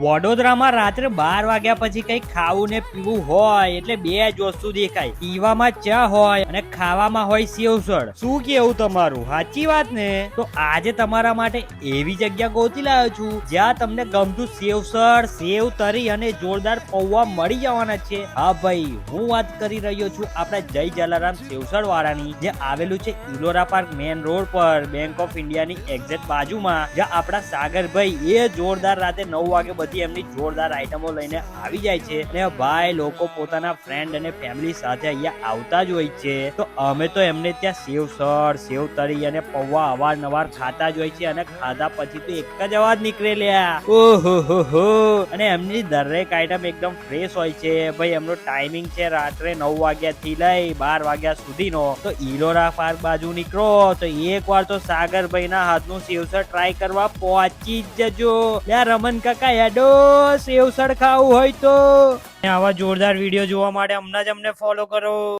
વડોદરામાં રાત્રે બાર વાગ્યા પછી કઈ ખાવું ને પીવું હોય એટલે બે જ વસ્તુ દેખાય. પીવામાં ચા હોય અને ખાવામાં હોય સેવસળ શું કેવું તમારું? સાચી વાત ને? તો આજે તમારા માટે એવી જગ્યા ગોતી લાવ્યો છું, જ્યાં તમને ગમતું સેવસળ સેવ તરી અને જોરદાર પૌવા મળી જવાના છે. હા ભાઈ, હું વાત કરી રહ્યો છું આપણા જય જલારામ સેવસળ વાળાની, જે આવેલું છે ઇલોરા પાર્ક મેન રોડ પર, બેંક ઓફ ઇન્ડિયાની એક્ઝેક્ટ બાજુમાં, જ્યાં આપણા સાગરભાઈ એ જોરદાર રાતે નવ વાગે બધી એમની જોરદાર આઈટમો લઈને આવી જાય છે. અને ભાઈ લોકો પોતાના ફ્રેન્ડ અને ફેમિલી સાથે અહીંયા આવતા જ હોય છે. તો અમે તો એમને ત્યાં સેવ સર સેવ તરી અને પૌવા અવારનવાર ખાતા જ હોય છે અને ખાધા પછી તો એક જ અવાજ નીકળે લ્યા. ઓહો અને એમની દરેક આઈટમ એકદમ ફ્રેશ હોય છે. ભાઈ, એમનો ટાઈમિંગ છે રાત્રે નવ વાગ્યા થી લઈ બાર વાગ્યા સુધીનો. તો ઈલોરા પાર્ક બાજુ નીકળો. તો એક વાર તો સાગરભાઈ ના હાથનું સેવસર ટ્રાય કરવા પહોંચી જજો. લ્યા રમન કાકા હેડો સેવસર ખાવું હોય તો. આવા જોરદાર વીડિયો જોવા માટે હમણાં જ અમને ફોલો કરો.